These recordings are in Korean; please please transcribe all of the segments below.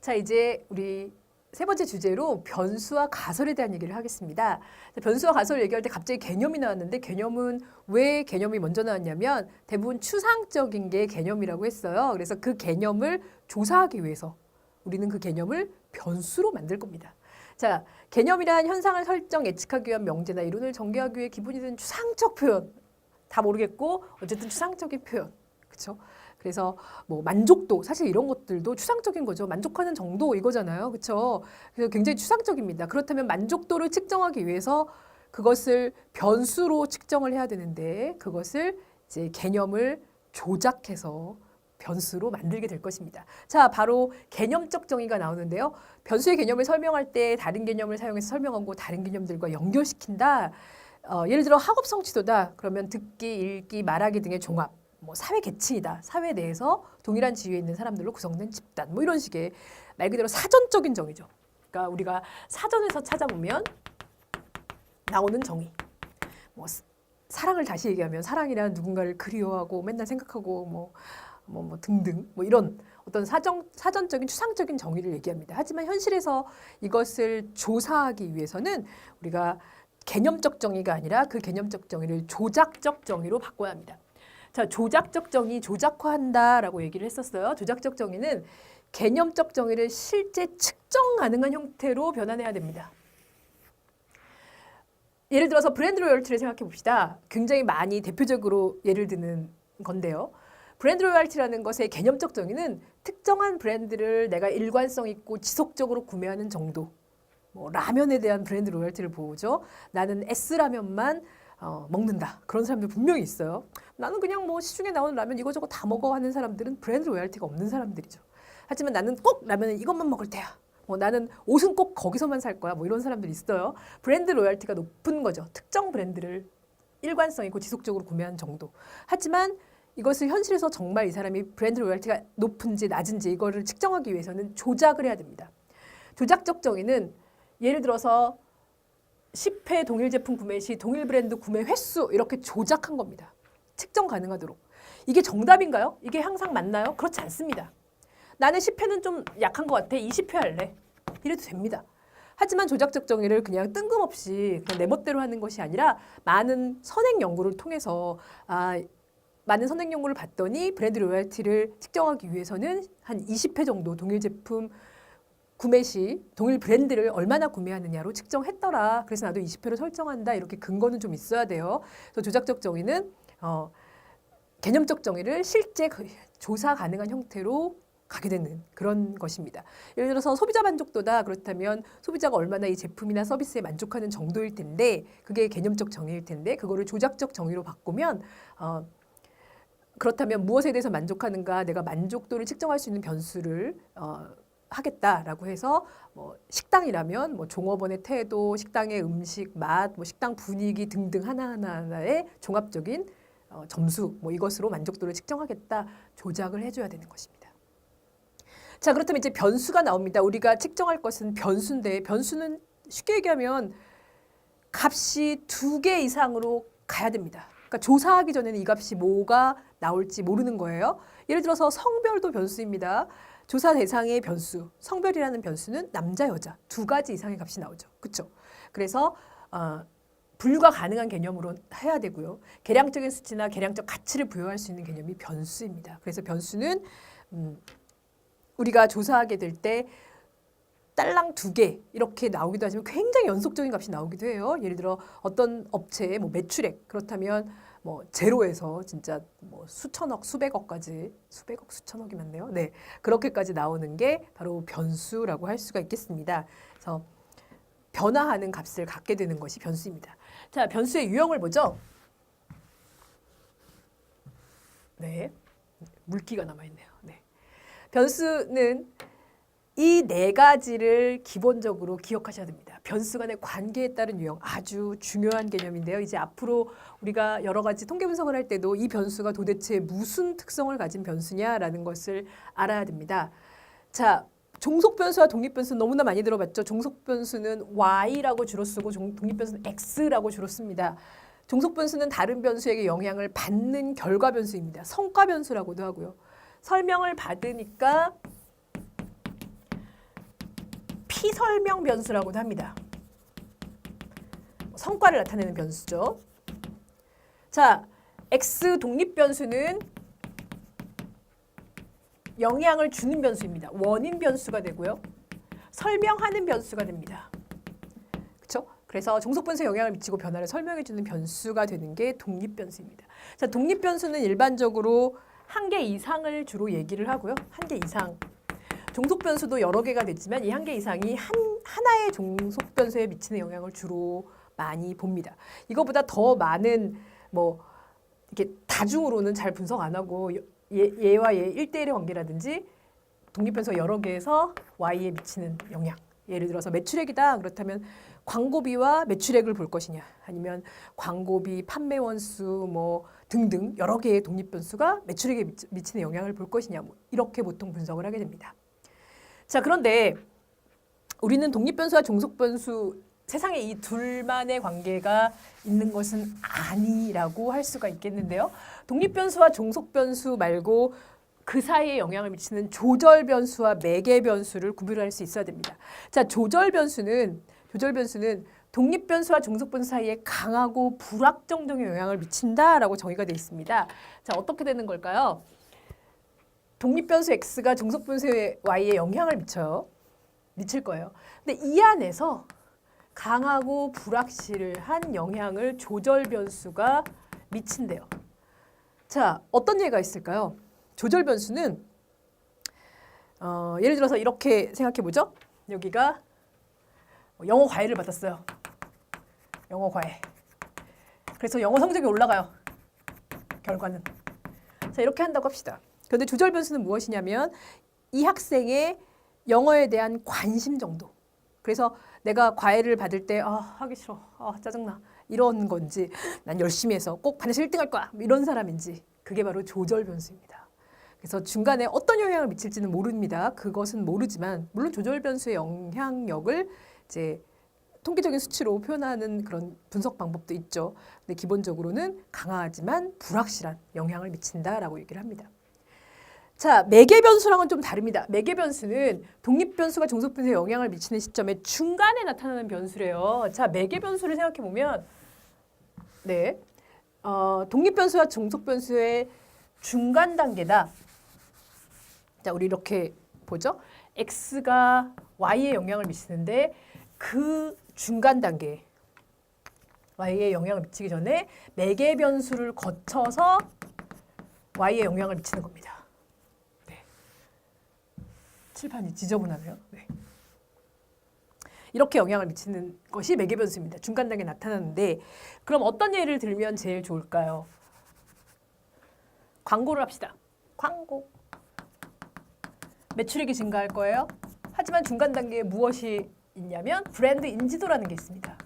자, 이제 우리 세 번째 주제로 변수와 가설에 대한 얘기를 하겠습니다. 자, 변수와 가설을 얘기할 때 갑자기 개념이 나왔는데 개념은 왜 개념이 먼저 나왔냐면 대부분 추상적인 게 개념이라고 했어요. 그래서 그 개념을 조사하기 위해서 우리는 그 개념을 변수로 만들 겁니다. 자, 개념이란 현상을 설정, 예측하기 위한 명제나 이론을 전개하기 위해 기본이 되는 추상적 표현. 다 모르겠고 어쨌든 추상적인 표현. 그렇죠? 그래서 뭐 만족도 사실 이런 것들도 추상적인 거죠. 만족하는 정도 이거잖아요. 그렇죠? 그래서 굉장히 추상적입니다. 그렇다면 만족도를 측정하기 위해서 그것을 변수로 측정을 해야 되는데 그것을 이제 개념을 조작해서 변수로 만들게 될 것입니다. 자, 바로 개념적 정의가 나오는데요. 변수의 개념을 설명할 때 다른 개념을 사용해서 설명하고 다른 개념들과 연결시킨다. 어, 예를 들어 학업 성취도다. 그러면 듣기, 읽기, 말하기 등의 종합. 뭐 사회 계층이다. 사회 내에서 동일한 지위에 있는 사람들로 구성된 집단. 뭐 이런 식의 말 그대로 사전적인 정의죠. 그러니까 우리가 사전에서 찾아보면 나오는 정의. 뭐 스- 사랑을 다시 얘기하면 사랑이란 누군가를 그리워하고 맨날 생각하고 뭐 뭐, 뭐 등등 뭐 이런 어떤 사정 사전적인 추상적인 정의를 얘기합니다. 하지만 현실에서 이것을 조사하기 위해서는 우리가 개념적 정의가 아니라 그 개념적 정의를 조작적 정의로 바꿔야 합니다. 자, 조작적 정의 조작화한다라고 얘기를 했었어요. 조작적 정의는 개념적 정의를 실제 측정 가능한 형태로 변환해야 됩니다. 예를 들어서 브랜드 로열티를 생각해 봅시다. 굉장히 많이 대표적으로 예를 드는 건데요. 브랜드 로열티라는 것의 개념적 정의는 특정한 브랜드를 내가 일관성 있고 지속적으로 구매하는 정도. 뭐 라면에 대한 브랜드 로열티를 보죠. 나는 S 라면만 어, 먹는다. 그런 사람들 분명히 있어요. 나는 그냥 뭐 시중에 나오는 라면 이거저거 다 먹어 하는 사람들은 브랜드 로열티가 없는 사람들이죠. 하지만 나는 꼭 라면은 이것만 먹을 테야. 뭐 나는 옷은 꼭 거기서만 살 거야. 뭐 이런 사람들이 있어요. 브랜드 로열티가 높은 거죠. 특정 브랜드를 일관성 있고 지속적으로 구매하는 정도. 하지만 이것을 현실에서 정말 이 사람이 브랜드 로열티가 높은지 낮은지 이거를 측정하기 위해서는 조작을 해야 됩니다. 조작적 정의는 예를 들어서 10회 동일 제품 구매 시 동일 브랜드 구매 횟수 이렇게 조작한 겁니다. 측정 가능하도록. 이게 정답인가요? 이게 항상 맞나요? 그렇지 않습니다. 나는 10회는 좀 약한 것 같아. 20회 할래. 이래도 됩니다. 하지만 조작적 정의를 그냥 뜬금없이 그냥 내 멋대로 하는 것이 아니라 많은 선행 연구를 통해서 아 많은 선행 연구를 봤더니 브랜드 로열티를 측정하기 위해서는 한 20회 정도 동일 제품 구매 시 동일 브랜드를 얼마나 구매하느냐로 측정했더라. 그래서 나도 20회로 설정한다. 이렇게 근거는 좀 있어야 돼요. 그래서 조작적 정의는 어, 개념적 정의를 실제 그 조사 가능한 형태로 가게 되는 그런 것입니다. 예를 들어서 소비자 만족도다 그렇다면 소비자가 얼마나 이 제품이나 서비스에 만족하는 정도일 텐데 그게 개념적 정의일 텐데 그거를 조작적 정의로 바꾸면 어, 그렇다면 무엇에 대해서 만족하는가 내가 만족도를 측정할 수 있는 변수를 어, 하겠다라고 해서 뭐 식당이라면 뭐 종업원의 태도, 식당의 음식 맛, 뭐 식당 분위기 등등 하나하나 하나의 종합적인 어, 점수 뭐 이것으로 만족도를 측정하겠다 조작을 해줘야 되는 것입니다. 자 그렇다면 이제 변수가 나옵니다. 우리가 측정할 것은 변수인데 변수는 쉽게 얘기하면 값이 두 개 이상으로 가야 됩니다. 그러니까 조사하기 전에는 이 값이 뭐가 나올지 모르는 거예요. 예를 들어서 성별도 변수입니다. 조사 대상의 변수, 성별이라는 변수는 남자 여자 두 가지 이상의 값이 나오죠. 그렇죠? 그래서 어, 분류가 가능한 개념으로 해야 되고요. 계량적인 수치나 계량적 가치를 부여할 수 있는 개념이 변수입니다. 그래서 변수는 음, 우리가 조사하게 될 때 딸랑 두 개 이렇게 나오기도 하지만 굉장히 연속적인 값이 나오기도 해요. 예를 들어 어떤 업체의 뭐 매출액 그렇다면 뭐 제로에서 진짜 뭐 수천억 수백억까지 수백억 수천억이 맞네요. 네 그렇게까지 나오는 게 바로 변수라고 할 수가 있겠습니다. 그래서 변화하는 값을 갖게 되는 것이 변수입니다. 자 변수의 유형을 보죠. 네 물기가 남아 있네요. 네 변수는 이 네 가지를 기본적으로 기억하셔야 됩니다. 변수 간의 관계에 따른 유형 아주 중요한 개념인데요. 이제 앞으로 우리가 여러 가지 통계 분석을 할 때도 이 변수가 도대체 무슨 특성을 가진 변수냐라는 것을 알아야 됩니다. 자, 종속 변수와 독립 변수 너무나 많이 들어봤죠. 종속 변수는 y라고 주로 쓰고 종- 독립 변수는 x라고 주로 씁니다. 종속 변수는 다른 변수에게 영향을 받는 결과 변수입니다. 성과 변수라고도 하고요. 설명을 받으니까 피설명 변수라고도 합니다. 성과를 나타내는 변수죠. 자, x 독립 변수는 영향을 주는 변수입니다. 원인 변수가 되고요. 설명하는 변수가 됩니다. 그렇죠? 그래서 종속 변수에 영향을 미치고 변화를 설명해 주는 변수가 되는 게 독립 변수입니다. 자, 독립 변수는 일반적으로 한 개 이상을 주로 얘기를 하고요. 한 개 이상. 종속 변수도 여러 개가 됐지만 이 한 개 이상이 한 하나의 종속 변수에 미치는 영향을 주로 많이 봅니다. 이거보다 더 많은 뭐 이렇게 다중으로는 잘 분석 안 하고 얘, 얘와 얘 1대1의 관계라든지 독립변수가 여러 개에서 Y에 미치는 영향. 예를 들어서 매출액이다. 그렇다면 광고비와 매출액을 볼 것이냐 아니면 광고비, 판매 원수 뭐 등등 여러 개의 독립 변수가 매출액에 미치- 미치는 영향을 볼 것이냐 뭐 이렇게 보통 분석을 하게 됩니다. 자 그런데 우리는 독립변수와 종속변수 세상에 이 둘만의 관계가 있는 것은 아니라고 할 수가 있겠는데요. 독립변수와 종속변수 말고 그 사이에 영향을 미치는 조절 변수와 매개 변수를 구별할 수 있어야 됩니다. 자, 조절 변수는 조절 변수는 독립 변수와 종속 변수 사이에 강하고 불확정적인 영향을 미친다라고 정의가 되어 있습니다. 자, 어떻게 되는 걸까요? 독립 변수 x가 종속 변수 y에 영향을 미쳐요. 미칠 거예요. 근데 이 안에서 강하고 불확실한 영향을 조절 변수가 미친대요. 자, 어떤 예가 있을까요? 조절 변수는 어, 예를 들어서 이렇게 생각해 보죠. 여기가 영어 과외를 받았어요. 영어 과외. 그래서 영어 성적이 올라가요. 결과는. 자, 이렇게 한다고 합시다. 그런데 조절 변수는 무엇이냐면 이 학생의 영어에 대한 관심 정도. 그래서 내가 과외를 받을 때 아, 하기 싫어. 아, 짜증나. 이런 건지 난 열심히 해서 꼭 반에서 1등 할 거야. 뭐 이런 사람인지 그게 바로 조절 변수입니다. 그래서 중간에 어떤 영향을 미칠지는 모릅니다. 그것은 모르지만 물론 조절 변수의 영향력을 이제 통계적인 수치로 표현하는 그런 분석 방법도 있죠. 근데 기본적으로는 강하지만 불확실한 영향을 미친다라고 얘기를 합니다. 자, 매개 변수랑은 좀 다릅니다. 매개 변수는 독립 변수가 종속 변수에 영향을 미치는 시점에 중간에 나타나는 변수래요. 자, 매개 변수를 생각해 보면 네. 어, 독립 변수와 종속 변수의 중간 단계다. 자, 우리 이렇게 보죠. x가 y에 영향을 미치는데 그 중간 단계 y에 영향을 미치기 전에 매개 변수를 거쳐서 y에 영향을 미치는 겁니다. 네. 칠판이 지저분하네요. 네. 이렇게 영향을 미치는 것이 매개 변수입니다. 중간 단계에 나타나는데 그럼 어떤 예를 들면 제일 좋을까요? 광고를 합시다. 광고. 매출액이 증가할 거예요. 하지만 중간 단계에 무엇이 있냐면 브랜드 인지도라는 게 있습니다.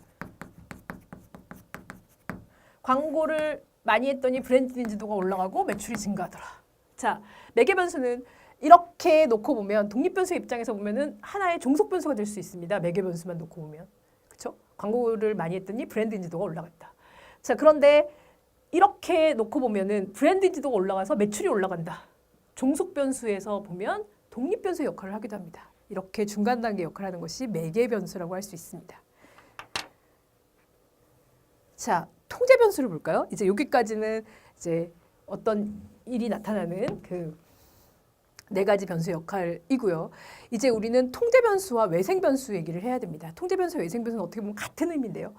광고를 많이 했더니 브랜드 인지도가 올라가고 매출이 증가하더라. 자, 매개 변수는 이렇게 놓고 보면 독립 변수 입장에서 보면은 하나의 종속 변수가 될 수 있습니다. 매개 변수만 놓고 보면. 그렇죠? 광고를 많이 했더니 브랜드 인지도가 올라갔다. 자, 그런데 이렇게 놓고 보면은 브랜드 인지도가 올라가서 매출이 올라간다. 종속 변수에서 보면 독립 변수의 역할을 하기도 합니다. 이렇게 중간 단계 역할을 하는 것이 매개 변수라고 할 수 있습니다. 자, 통제 변수를 볼까요? 이제 여기까지는 이제 어떤 일이 나타나는 그 네 가지 변수 역할이고요. 이제 우리는 통제 변수와 외생 변수 얘기를 해야 됩니다. 통제 변수와 외생 변수는 어떻게 보면 같은 의미인데요.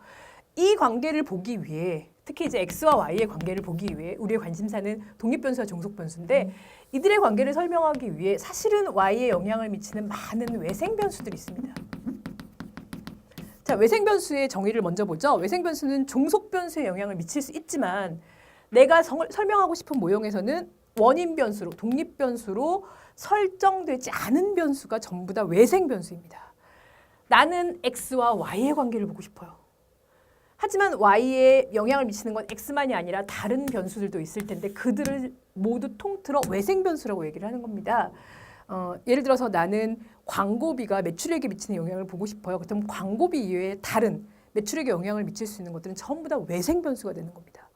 이 관계를 보기 위해 특히 이제 x와 y의 관계를 보기 위해 우리의 관심사는 독립 변수와 종속 변수인데 이들의 관계를 설명하기 위해 사실은 y에 영향을 미치는 많은 외생 변수들이 있습니다. 자, 외생 변수의 정의를 먼저 보죠. 외생 변수는 종속 변수에 영향을 미칠 수 있지만 내가 성, 설명하고 싶은 모형에서는 원인 변수로 독립 변수로 설정되지 않은 변수가 전부 다 외생 변수입니다. 나는 x와 y의 관계를 보고 싶어요. 하지만 y에 영향을 미치는 건 x만이 아니라 다른 변수들도 있을 텐데 그들을 모두 통틀어 외생 변수라고 얘기를 하는 겁니다. 어, 예를 들어서 나는 광고비가 매출액에 미치는 영향을 보고 싶어요. 그럼 광고비 이외에 다른 매출액에 영향을 미칠 수 있는 것들은 전부 다 외생 변수가 되는 겁니다.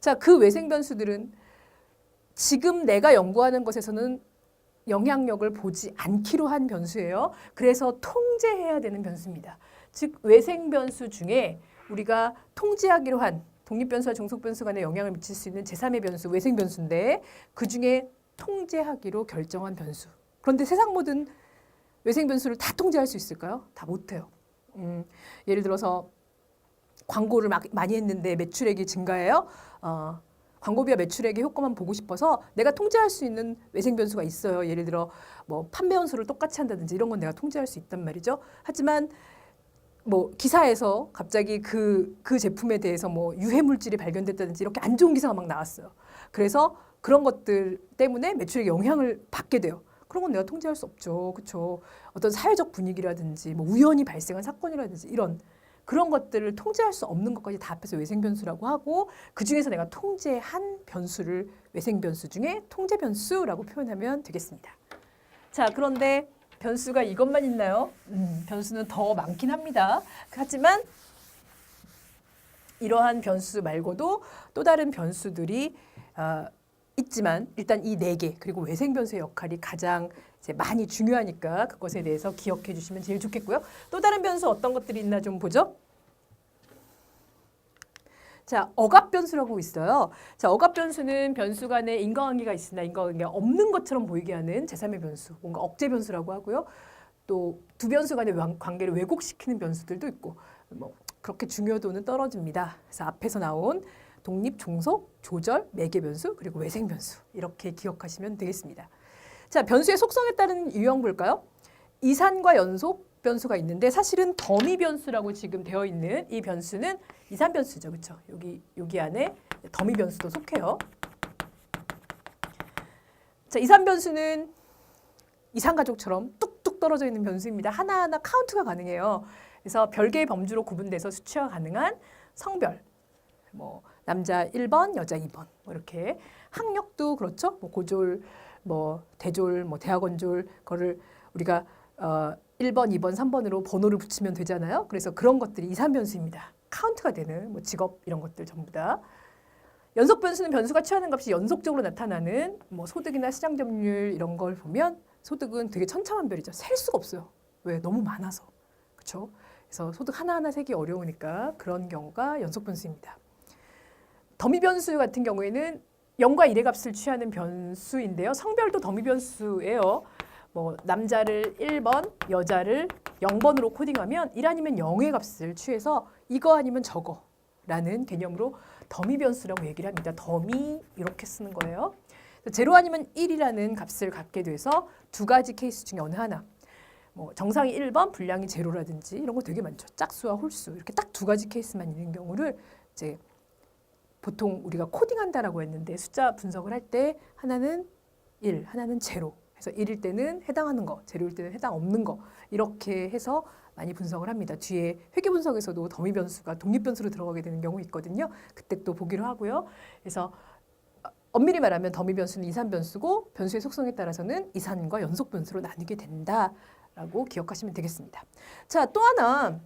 자, 그 외생 변수들은 지금 내가 연구하는 것에서는 영향력을 보지 않기로 한 변수예요. 그래서 통제해야 되는 변수입니다. 즉 외생 변수 중에 우리가 통제하기로 한 독립 변수와 종속 변수 간에 영향을 미칠 수 있는 제3의 변수 외생 변수인데 그 중에 통제하기로 결정한 변수. 그런데 세상 모든 외생 변수를 다 통제할 수 있을까요? 다 못해요. 음, 예를 들어서 광고를 막, 많이 했는데 매출액이 증가해요. 어, 광고비와 매출액의 효과만 보고 싶어서 내가 통제할 수 있는 외생 변수가 있어요. 예를 들어 뭐 판매 원수를 똑같이 한다든지 이런 건 내가 통제할 수 있단 말이죠. 하지만 뭐 기사에서 갑자기 그, 그 제품에 대해서 뭐 유해 물질이 발견됐다든지 이렇게 안 좋은 기사가 막 나왔어요. 그래서 그런 것들 때문에 매출에 영향을 받게 돼요. 그런 건 내가 통제할 수 없죠. 그렇죠. 어떤 사회적 분위기라든지 뭐 우연히 발생한 사건이라든지 이런 그런 것들을 통제할 수 없는 것까지 다 합해서 외생 변수라고 하고 그 중에서 내가 통제한 변수를 외생 변수 중에 통제 변수라고 표현하면 되겠습니다. 자, 그런데 변수가 이것만 있나요? 음, 변수는 더 많긴 합니다. 하지만 이러한 변수 말고도 또 다른 변수들이 아, 있지만 일단 이 네 개 그리고 외생 변수의 역할이 가장 많이 중요하니까 그것에 대해서 기억해 주시면 제일 좋겠고요. 또 다른 변수 어떤 것들이 있나 좀 보죠. 자, 억압 변수라고 있어요. 자, 억압 변수는 변수 간에 인과관계가 있으나 인과관계가 없는 것처럼 보이게 하는 제3의 변수, 뭔가 억제 변수라고 하고요. 또 두 변수 간의 완- 관계를 왜곡시키는 변수들도 있고 뭐 그렇게 중요도는 떨어집니다. 그래서 앞에서 나온 독립, 종속, 조절, 매개 변수 그리고 외생 변수 이렇게 기억하시면 되겠습니다. 자, 변수의 속성에 따른 유형 볼까요? 이산과 연속 변수가 있는데 사실은 더미 변수라고 지금 되어 있는 이 변수는 이산 변수죠. 그렇죠? 여기 여기 안에 더미 변수도 속해요. 자, 이산 변수는 이산 가족처럼 뚝뚝 떨어져 있는 변수입니다. 하나하나 카운트가 가능해요. 그래서 별개의 범주로 구분돼서 수치가 가능한 성별. 뭐 남자 1번, 여자 2번. 뭐 이렇게 학력도 그렇죠. 뭐 고졸, 뭐 대졸, 뭐 대학원졸 거를 우리가 어 1번, 2번, 3번으로 번호를 붙이면 되잖아요. 그래서 그런 것들이 이산 변수입니다. 카운트가 되는 뭐 직업 이런 것들 전부 다. 연속 변수는 변수가 취하는 값이 연속적으로 나타나는 뭐 소득이나 시장 점유율 이런 걸 보면 소득은 되게 천차만별이죠. 셀 수가 없어요. 왜? 너무 많아서. 그렇죠? 그래서 소득 하나하나 세기 어려우니까 그런 경우가 연속 변수입니다. 더미 변수 같은 경우에는 0과 1의 값을 취하는 변수인데요. 성별도 더미 변수예요. 뭐 남자를 1번, 여자를 0번으로 코딩하면 1 아니면 0의 값을 취해서 이거 아니면 저거 라는 개념으로 더미 변수라고 얘기를 합니다. 더미 이렇게 쓰는 거예요. 제로 아니면 1이라는 값을 갖게 돼서 두 가지 케이스 중에 어느 하나 뭐 정상이 1번, 분량이 제로라든지 이런 거 되게 많죠. 짝수와 홀수 이렇게 딱 두 가지 케이스만 있는 경우를 이제 보통 우리가 코딩한다라고 했는데 숫자 분석을 할 때 하나는 1, 하나는 제로. 그래서 1일 때는 해당하는 거, 제로일 때는 해당 없는 거 이렇게 해서 많이 분석을 합니다. 뒤에 회계 분석에서도 더미 변수가 독립 변수로 들어가게 되는 경우 있거든요. 그때 또 보기로 하고요. 그래서 엄밀히 말하면 더미 변수는 이산 변수고 변수의 속성에 따라서는 이산과 연속 변수로 나뉘게 된다라고 기억하시면 되겠습니다. 자, 또 하나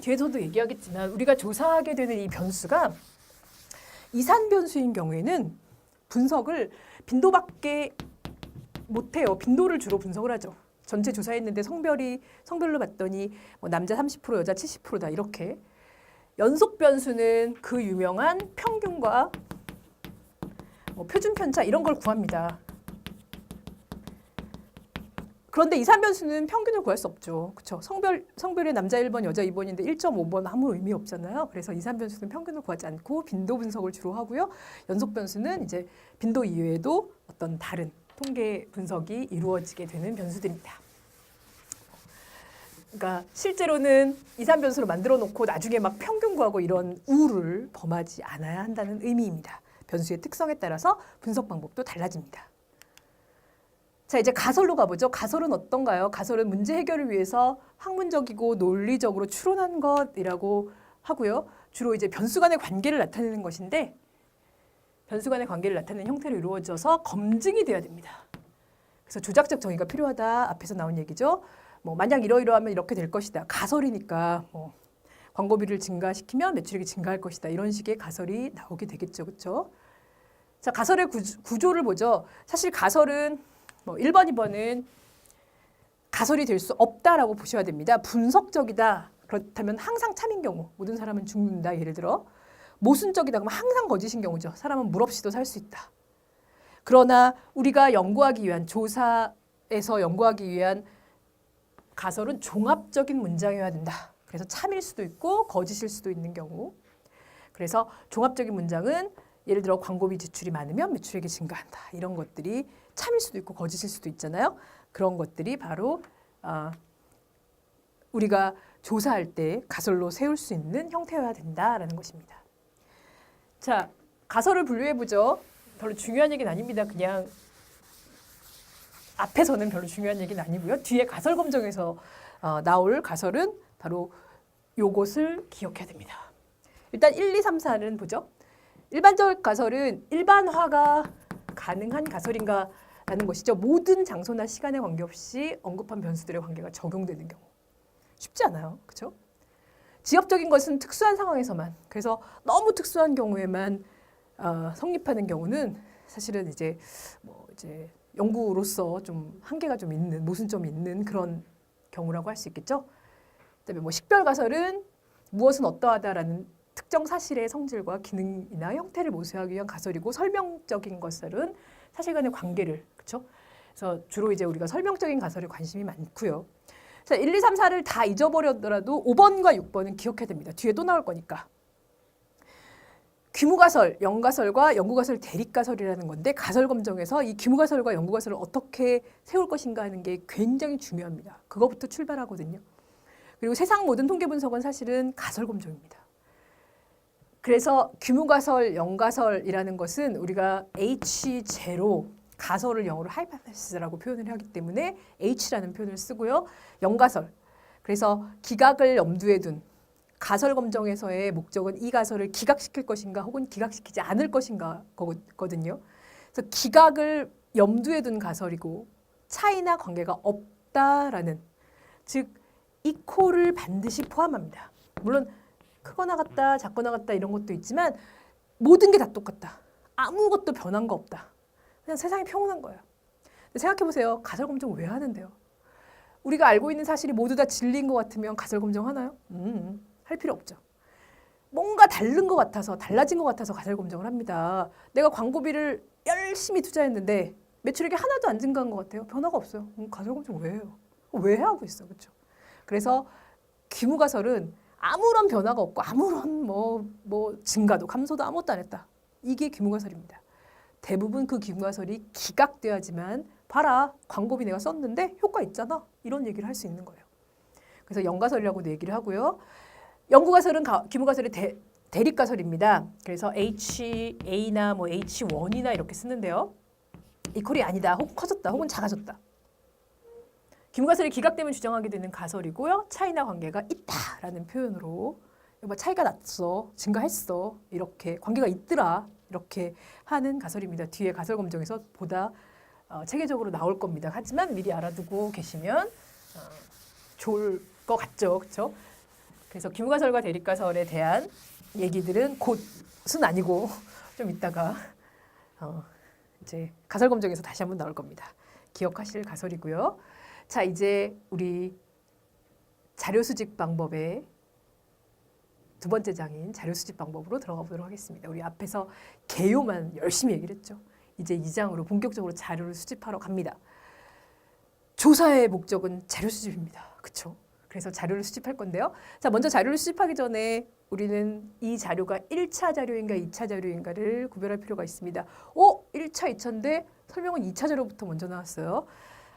뒤에서도 얘기하겠지만 우리가 조사하게 되는 이 변수가 이산 변수인 경우에는 분석을 빈도밖에 못해요. 빈도를 주로 분석을 하죠. 전체 조사했는데 성별이 성별로 봤더니 뭐 남자 30% 여자 70%다 이렇게 연속 변수는 그 유명한 평균과 뭐 표준 편차 이런 걸 구합니다. 그런데 이산 변수는 평균을 구할 수 없죠. 그렇죠? 성별 성별이 남자 1번, 여자 2번인데 1.5번 아무 의미 없잖아요. 그래서 이산 변수는 평균을 구하지 않고 빈도 분석을 주로 하고요. 연속 변수는 이제 빈도 이외에도 어떤 다른 통계 분석이 이루어지게 되는 변수들입니다. 그러니까 실제로는 이산 변수를 만들어 놓고 나중에 막 평균 구하고 이런 우를 범하지 않아야 한다는 의미입니다. 변수의 특성에 따라서 분석 방법도 달라집니다. 자, 이제 가설로 가보죠. 가설은 어떤가요? 가설은 문제 해결을 위해서 학문적이고 논리적으로 추론한 것이라고 하고요. 주로 이제 변수 간의 관계를 나타내는 것인데 변수 간의 관계를 나타내는 형태로 이루어져서 검증이 돼야 됩니다. 그래서 조작적 정의가 필요하다. 앞에서 나온 얘기죠. 뭐 만약 이러이러하면 이렇게 될 것이다. 가설이니까 뭐 광고비를 증가시키면 매출액이 증가할 것이다. 이런 식의 가설이 나오게 되겠죠. 그렇죠? 자, 가설의 구조, 구조를 보죠. 사실 가설은 뭐 1번, 2번은 가설이 될 수 없다라고 보셔야 됩니다. 분석적이다. 그렇다면 항상 참인 경우, 모든 사람은 죽는다. 예를 들어 모순적이다. 그러면 항상 거짓인 경우죠. 사람은 물 없이도 살 수 있다. 그러나 우리가 연구하기 위한 조사에서 연구하기 위한 가설은 종합적인 문장이어야 된다. 그래서 참일 수도 있고 거짓일 수도 있는 경우. 그래서 종합적인 문장은 예를 들어 광고비 지출이 많으면 매출액이 증가한다. 이런 것들이 참일 수도 있고 거짓일 수도 있잖아요. 그런 것들이 바로 아, 우리가 조사할 때 가설로 세울 수 있는 형태여야 된다라는 것입니다. 자, 가설을 분류해 보죠. 별로 중요한 얘기는 아닙니다. 그냥 앞에서는 별로 중요한 얘기는 아니고요. 뒤에 가설 검정에서 어, 나올 가설은 바로 요것을 기억해야 됩니다. 일단 1, 2, 3, 4는 보죠. 일반적 가설은 일반화가 가능한 가설인가 라는 것이죠. 모든 장소나 시간에 관계없이 언급한 변수들의 관계가 적용되는 경우. 쉽지 않아요. 그렇죠? 지역적인 것은 특수한 상황에서만 그래서 너무 특수한 경우에만 어, 성립하는 경우는 사실은 이제 뭐 이제 연구로서 좀 한계가 좀 있는 모순점이 있는 그런 경우라고 할 수 있겠죠. 그다음에 뭐 식별 가설은 무엇은 어떠하다라는 특정 사실의 성질과 기능이나 형태를 모색하기 위한 가설이고 설명적인 것들은 사실간의 관계를 그렇죠. 그래서 주로 이제 우리가 설명적인 가설에 관심이 많고요. 자, 1, 2, 3, 4를 다 잊어버렸더라도 5번과 6번은 기억해야 됩니다. 뒤에 또 나올 거니까. 규모가설, 연가설과 연구가설, 대립가설이라는 건데 가설 검정에서 이 규모가설과 연구가설을 어떻게 세울 것인가 하는 게 굉장히 중요합니다. 그거부터 출발하거든요. 그리고 세상 모든 통계 분석은 사실은 가설 검정입니다. 그래서 규모가설, 연가설이라는 것은 우리가 H0 가설을 영어로 하이파테시스라고 표현을 하기 때문에 H라는 표현을 쓰고요. 연가설. 그래서 기각을 염두에 둔 가설 검정에서의 목적은 이 가설을 기각시킬 것인가 혹은 기각시키지 않을 것인가 거거든요. 그래서 기각을 염두에 둔 가설이고 차이나 관계가 없다라는 즉 이코를 반드시 포함합니다. 물론 크거나 같다, 작거나 같다 이런 것도 있지만 모든 게 다 똑같다. 아무것도 변한 거 없다. 그냥 세상이 평온한 거예요. 생각해 보세요. 가설 검정 왜 하는데요? 우리가 알고 있는 사실이 모두 다 진리인 것 같으면 가설 검정 하나요? 음, 할 필요 없죠. 뭔가 다른 것 같아서 달라진 것 같아서 가설 검정을 합니다. 내가 광고비를 열심히 투자했는데 매출액이 하나도 안 증가한 것 같아요. 변화가 없어요. 음, 가설 검정 왜 해요? 왜 하고 있어, 그렇죠? 그래서 규모 가설은 아무런 변화가 없고 아무런 뭐, 뭐 증가도 감소도 아무것도 안 했다. 이게 규모가설입니다. 대부분 그 규모가설이 기각돼야지만 봐라 광고비 내가 썼는데 효과 있잖아 이런 얘기를 할 수 있는 거예요. 그래서 연가설이라고도 얘기를 하고요. 연구가설은 규모가설의 대, 대립가설입니다. 그래서 HA나 뭐 H1이나 이렇게 쓰는데요. 이퀄이 아니다, 혹은 커졌다, 혹은 작아졌다. 김가설이 기각되면 주장하게 되는 가설이고요. 차이나 관계가 있다라는 표현으로 뭐 차이가 났어, 증가했어 이렇게 관계가 있더라 이렇게 하는 가설입니다. 뒤에 가설 검정에서 보다 어, 체계적으로 나올 겁니다. 하지만 미리 알아두고 계시면 어, 좋을 것 같죠, 그렇죠? 그래서 김가설과 대립가설에 대한 얘기들은 곧은 아니고 좀 이따가 어, 이제 가설 검정에서 다시 한번 나올 겁니다. 기억하실 가설이고요. 자, 이제 우리 자료 수집 방법의 두 번째 장인 자료 수집 방법으로 들어가 보도록 하겠습니다. 우리 앞에서 개요만 열심히 얘기를 했죠. 이제 이 장으로 본격적으로 자료를 수집하러 갑니다. 조사의 목적은 자료 수집입니다. 그렇죠? 그래서 자료를 수집할 건데요. 자, 먼저 자료를 수집하기 전에 우리는 이 자료가 1차 자료인가 2차 자료인가를 구별할 필요가 있습니다. 어, 1차, 2차인데 설명은 2차 자료부터 먼저 나왔어요.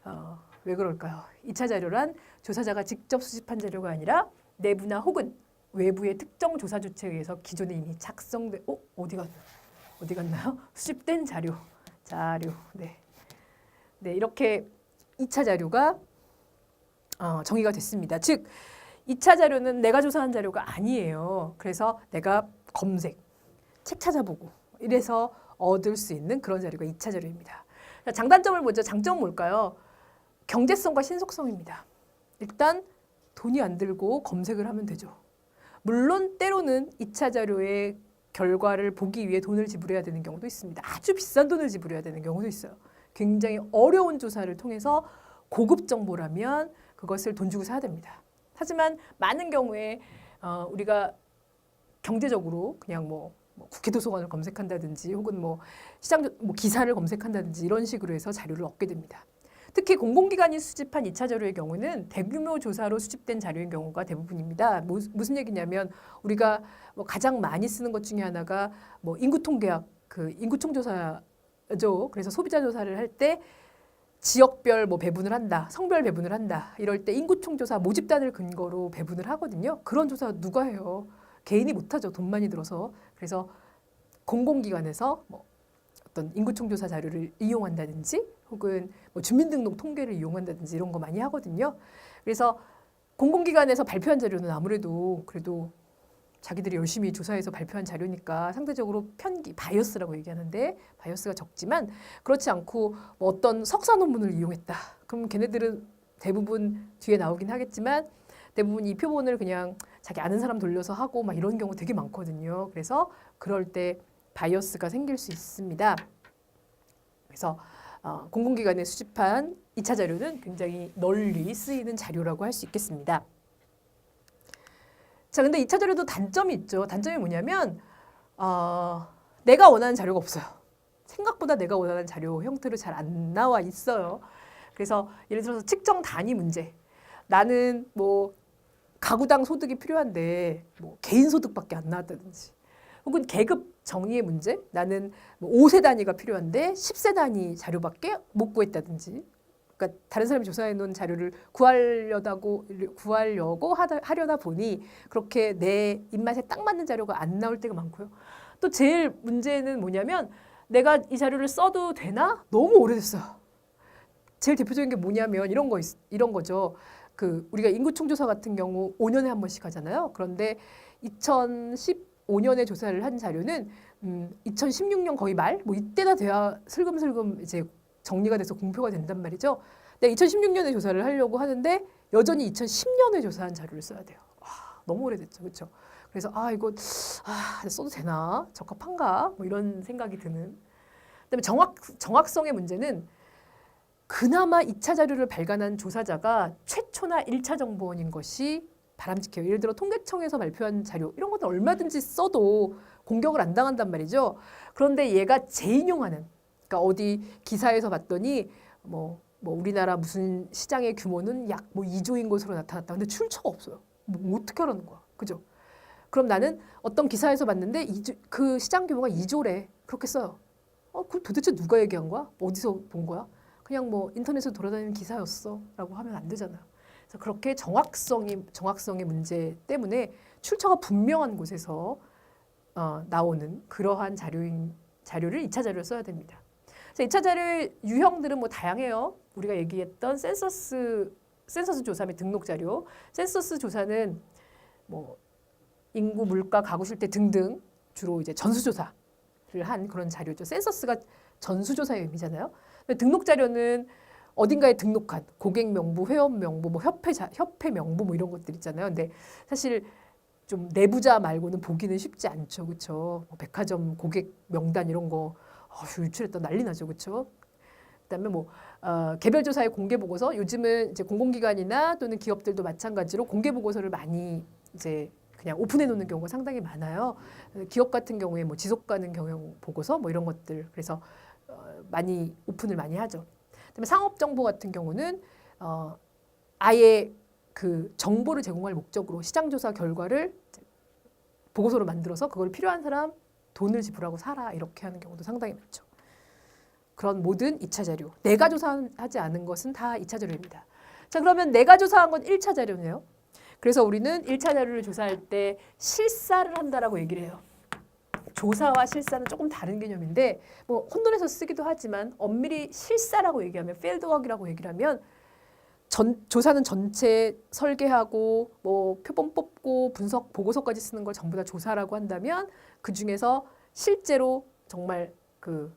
어, 왜 그럴까요? 2차 자료란 조사자가 직접 수집한 자료가 아니라 내부나 혹은 외부의 특정 조사 주체에 의해서 기존에 이미 작성된 어 어디 갔나 어디 갔나요? 수집된 자료 자료 네. 네 이렇게 2차 자료가 어, 정의가 됐습니다. 즉 2차 자료는 내가 조사한 자료가 아니에요. 그래서 내가 검색, 책 찾아보고 이래서 얻을 수 있는 그런 자료가 2차 자료입니다. 자, 장단점을 보죠. 장점은 뭘까요? 경제성과 신속성입니다. 일단 돈이 안 들고 검색을 하면 되죠. 물론 때로는 2차 자료의 결과를 보기 위해 돈을 지불해야 되는 경우도 있습니다. 아주 비싼 돈을 지불해야 되는 경우도 있어요. 굉장히 어려운 조사를 통해서 고급 정보라면 그것을 돈 주고 사야 됩니다. 하지만 많은 경우에 어, 우리가 경제적으로 그냥 뭐, 뭐 국회 도서관을 검색한다든지 혹은 뭐 시장 뭐 기사를 검색한다든지 이런 식으로 해서 자료를 얻게 됩니다. 특히 공공기관이 수집한 2차 자료의 경우는 대규모 조사로 수집된 자료인 경우가 대부분입니다. 뭐, 무슨 얘기냐면 우리가 뭐 가장 많이 쓰는 것 중에 하나가 뭐 인구 통계학 그 인구총 조사죠. 그래서 소비자 조사를 할 때 지역별 뭐 배분을 한다, 성별 배분을 한다. 이럴 때 인구총 조사 모집단을 근거로 배분을 하거든요. 그런 조사 누가 해요? 개인이 못하죠. 돈 많이 들어서. 그래서 공공기관에서 뭐 어떤 인구총 조사 자료를 이용한다든지 혹은 뭐 주민등록 통계를 이용한다든지 이런 거 많이 하거든요. 그래서 공공기관에서 발표한 자료는 아무래도 그래도 자기들이 열심히 조사해서 발표한 자료니까 상대적으로 편기, 바이어스라고 얘기하는데 바이어스가 적지만 그렇지 않고 뭐 어떤 석사 논문을 이용했다. 그럼 걔네들은 대부분 뒤에 나오긴 하겠지만 대부분 이 표본을 그냥 자기 아는 사람 돌려서 하고 막 이런 경우 되게 많거든요. 그래서 그럴 때 바이어스가 생길 수 있습니다. 그래서 어, 공공기관에 수집한 2차 자료는 굉장히 널리 쓰이는 자료라고 할 수 있겠습니다. 자, 근데 2차 자료도 단점이 있죠. 단점이 뭐냐면 어, 내가 원하는 자료가 없어요. 생각보다 내가 원하는 자료 형태로 잘 안 나와 있어요. 그래서 예를 들어서 측정 단위 문제. 나는 뭐 가구당 소득이 필요한데 뭐 개인 소득밖에 안 나왔다든지 혹은 계급 정의의 문제 나는 뭐 5세 단위가 필요한데 10세 단위 자료밖에 못 구했다든지 그러니까 다른 사람이 조사해 놓은 자료를 구하려다고 구하려고 하다, 하려다 보니 그렇게 내 입맛에 딱 맞는 자료가 안 나올 때가 많고요. 또 제일 문제는 뭐냐면 내가 이 자료를 써도 되나? 너무 오래됐어요. 제일 대표적인 게 뭐냐면 이런 거 있, 이런 거죠. 그 우리가 인구 총 조사 같은 경우 5년에 한 번씩 하잖아요. 그런데 2015년에 조사를 한 자료는 음, 2016년 거의 말 뭐 이때나 돼야 슬금슬금 이제 정리가 돼서 공표가 된단 말이죠. 근데 2016년에 조사를 하려고 하는데 여전히 2010년에 조사한 자료를 써야 돼요. 와, 너무 오래됐죠. 그렇죠? 그래서 아 이거 아 써도 되나 적합한가 뭐 이런 생각이 드는. 그다음에 정확 정확성의 문제는 그나마 2차 자료를 발간한 조사자가 최초나 1차 정보원인 것이 바람직해요. 예를 들어 통계청에서 발표한 자료 이런 것도 얼마든지 써도 공격을 안 당한단 말이죠. 그런데 얘가 재인용하는 그러니까 어디 기사에서 봤더니 뭐, 뭐 우리나라 무슨 시장의 규모는 약 뭐 2조인 것으로 나타났다. 근데 출처가 없어요. 뭐 어떻게 하라는 거야. 그죠? 그럼 나는 어떤 기사에서 봤는데 2조, 그 시장 규모가 2조래. 그렇게 써요. 어, 그 도대체 누가 얘기한 거야? 어디서 본 거야? 그냥 뭐 인터넷에 돌아다니는 기사였어 라고 하면 안 되잖아요. 그래서 그렇게 정확성이 정확성의 문제 때문에 출처가 분명한 곳에서 어, 나오는 그러한 자료인 자료를 2차 자료를 써야 됩니다. 그래서 2차 자료의 유형들은 뭐 다양해요. 우리가 얘기했던 센서스 센서스 조사 및 등록 자료. 센서스 조사는 뭐 인구, 물가, 가구 실태 등등 주로 이제 전수 조사를 한 그런 자료죠. 센서스가 전수 조사의 의미잖아요. 등록 자료는 어딘가에 등록한 고객 명부, 회원 명부, 뭐 협회 자, 협회 명부 뭐 이런 것들 있잖아요. 근데 사실 좀 내부자 말고는 보기는 쉽지 않죠, 그렇죠? 뭐 백화점 고객 명단 이런 거 어, 유출했다 난리 나죠, 그렇죠? 그다음에 뭐 어, 개별 조사의 공개 보고서 요즘은 이제 공공기관이나 또는 기업들도 마찬가지로 공개 보고서를 많이 이제 그냥 오픈해 놓는 경우가 상당히 많아요. 기업 같은 경우에 뭐 지속 가능 경영 보고서 뭐 이런 것들 그래서 어, 많이 오픈을 많이 하죠. 그다음에 상업 정보 같은 경우는 어, 아예 그 정보를 제공할 목적으로 시장 조사 결과를 보고서로 만들어서 그걸 필요한 사람 돈을 지불하고 사라 이렇게 하는 경우도 상당히 많죠. 그런 모든 2차 자료. 내가 조사하지 않은 것은 다 2차 자료입니다. 자, 그러면 내가 조사한 건 1차 자료네요. 그래서 우리는 1차 자료를 조사할 때 실사를 한다라고 얘기를 해요. 조사와 실사는 조금 다른 개념인데 뭐 혼돈해서 쓰기도 하지만 엄밀히 실사라고 얘기하면 필드워크라고 얘기를 하면 전, 조사는 전체 설계하고 뭐 표본 뽑고 분석 보고서까지 쓰는 걸 전부 다 조사라고 한다면 그 중에서 실제로 정말 그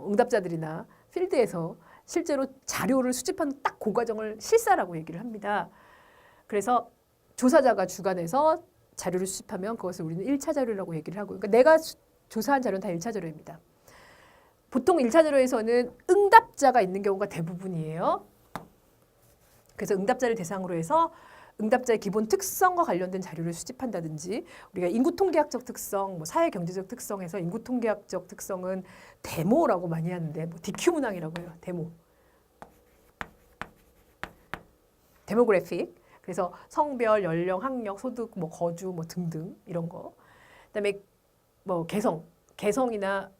응답자들이나 필드에서 실제로 자료를 수집하는 딱그 과정을 실사라고 얘기를 합니다. 그래서 조사자가 주관해서 자료를 수집하면 그것을 우리는 1차 자료라고 얘기를 하고 그러니까 내가 수- 조사한 자료는 다 1차 자료입니다. 보통 1차 자료에서는 응답자가 있는 경우가 대부분이에요. 그래서 응답자를 대상으로 해서 응답자의 기본 특성과 관련된 자료를 수집한다든지 우리가 인구 통계학적 특성, 뭐 사회 경제적 특성에서 인구 통계학적 특성은 데모라고 많이 하는데 뭐 DQ 문항이라고 해요. 데모. 데모그래픽. 그래서 성별, 연령, 학력, 소득, 뭐 거주 뭐 등등 이런 거. 그다음에 뭐 개성, 개성이나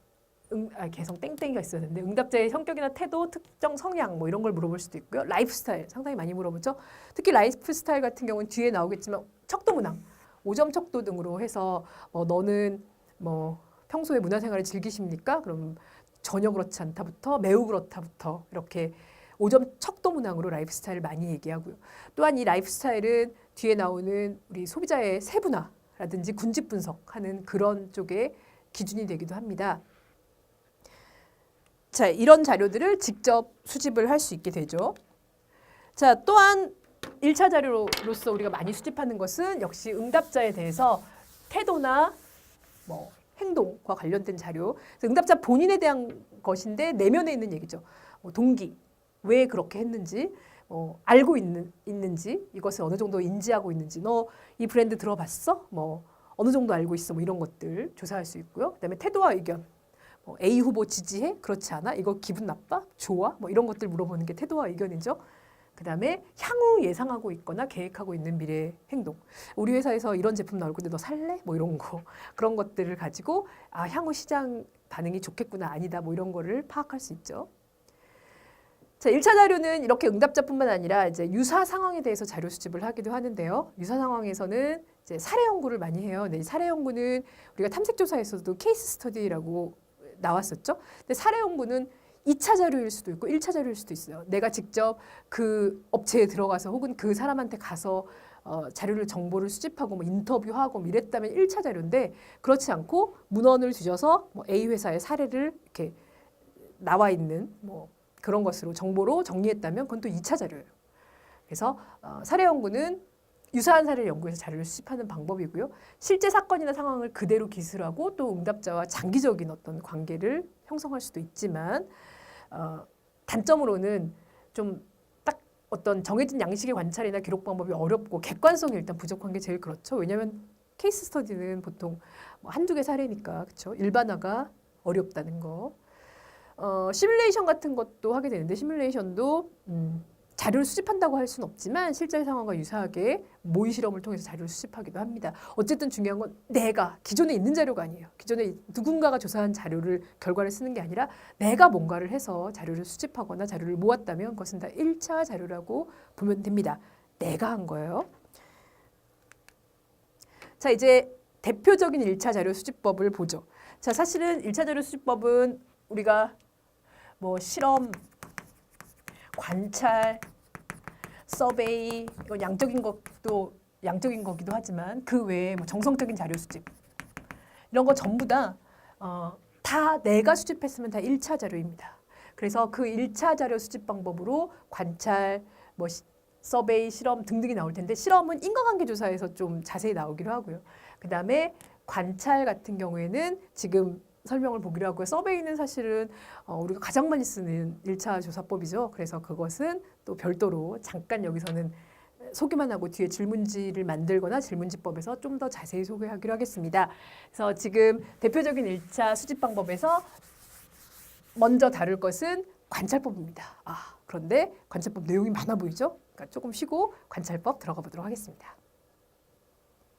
응, 아, 개성 땡땡이가 있었는데 응답자의 성격이나 태도, 특정 성향 뭐 이런 걸 물어볼 수도 있고요. 라이프 스타일 상당히 많이 물어보죠. 특히 라이프 스타일 같은 경우는 뒤에 나오겠지만 척도 문항, 오점 척도 등으로 해서 뭐 너는 뭐 평소에 문화생활을 즐기십니까? 그럼 전혀 그렇지 않다부터 매우 그렇다부터 이렇게 오점 척도 문항으로 라이프 스타일을 많이 얘기하고요. 또한 이 라이프 스타일은 뒤에 나오는 우리 소비자의 세분화라든지 군집 분석하는 그런 쪽의 기준이 되기도 합니다. 자, 이런 자료들을 직접 수집을 할 수 있게 되죠. 자, 또한 1차 자료로서 우리가 많이 수집하는 것은 역시 응답자에 대해서 태도나 뭐 행동과 관련된 자료. 응답자 본인에 대한 것인데 내면에 있는 얘기죠. 뭐 동기, 왜 그렇게 했는지, 뭐 알고 있는 있는지, 이것을 어느 정도 인지하고 있는지, 너 이 브랜드 들어봤어? 뭐 어느 정도 알고 있어? 뭐 이런 것들 조사할 수 있고요. 그다음에 태도와 의견. 뭐 A 후보 지지해? 그렇지 않아? 이거 기분 나빠? 좋아? 뭐 이런 것들 물어보는 게 태도와 의견이죠. 그다음에 향후 예상하고 있거나 계획하고 있는 미래 행동. 우리 회사에서 이런 제품 나올 건데 너 살래? 뭐 이런 거. 그런 것들을 가지고 아, 향후 시장 반응이 좋겠구나 아니다. 뭐 이런 거를 파악할 수 있죠. 자, 1차 자료는 이렇게 응답자뿐만 아니라 이제 유사 상황에 대해서 자료 수집을 하기도 하는데요. 유사 상황에서는 이제 사례 연구를 많이 해요. 네, 이 사례 연구는 우리가 탐색 조사에서도 케이스 스터디라고 나왔었죠. 근데 사례 연구는 2차 자료일 수도 있고 1차 자료일 수도 있어요. 내가 직접 그 업체에 들어가서 혹은 그 사람한테 가서 어, 자료를 정보를 수집하고 뭐 인터뷰하고 뭐 이랬다면 1차 자료인데 그렇지 않고 문헌을 뒤져서 뭐 A 회사의 사례를 이렇게 나와 있는 뭐 그런 것으로 정보로 정리했다면 그건 또 2차 자료예요. 그래서 어, 사례 연구는 유사한 사례를 연구해서 자료를 수집하는 방법이고요. 실제 사건이나 상황을 그대로 기술하고 또 응답자와 장기적인 어떤 관계를 형성할 수도 있지만 어, 단점으로는 좀 딱 어떤 정해진 양식의 관찰이나 기록 방법이 어렵고 객관성이 일단 부족한 게 제일 그렇죠. 왜냐하면 케이스 스터디는 보통 뭐 한두 개 사례니까 그렇죠. 일반화가 어렵다는 거. 어, 시뮬레이션 같은 것도 하게 되는데 시뮬레이션도 음, 자료를 수집한다고 할 수는 없지만 실제 상황과 유사하게 모의 실험을 통해서 자료를 수집하기도 합니다. 어쨌든 중요한 건 내가 기존에 있는 자료가 아니에요. 기존에 누군가가 조사한 자료를 결과를 쓰는 게 아니라 내가 뭔가를 해서 자료를 수집하거나 자료를 모았다면 그것은 다 1차 자료라고 보면 됩니다. 내가 한 거예요. 자, 이제 대표적인 1차 자료 수집법을 보죠. 자, 사실은 1차 자료 수집법은 우리가 뭐 실험, 관찰, 서베이 이건 양적인 것도 양적인 거기도 하지만 그 외에 뭐 정성적인 자료 수집 이런 거 전부 다 어, 다 내가 수집했으면 다 1차 자료입니다. 그래서 그 1차 자료 수집 방법으로 관찰, 뭐 시- 서베이, 실험 등등이 나올 텐데 실험은 인과관계 조사에서 좀 자세히 나오기로 하고요. 그 다음에 관찰 같은 경우에는 지금 설명을 보기로 하고요. 서베이는 사실은 어, 우리가 가장 많이 쓰는 1차 조사법이죠. 그래서 그것은 또 별도로 잠깐 여기서는 소개만 하고 뒤에 질문지를 만들거나 질문지법에서 좀 더 자세히 소개하기로 하겠습니다. 그래서 지금 대표적인 1차 수집 방법에서 먼저 다룰 것은 관찰법입니다. 아, 그런데 관찰법 내용이 많아 보이죠? 그러니까 조금 쉬고 관찰법 들어가 보도록 하겠습니다.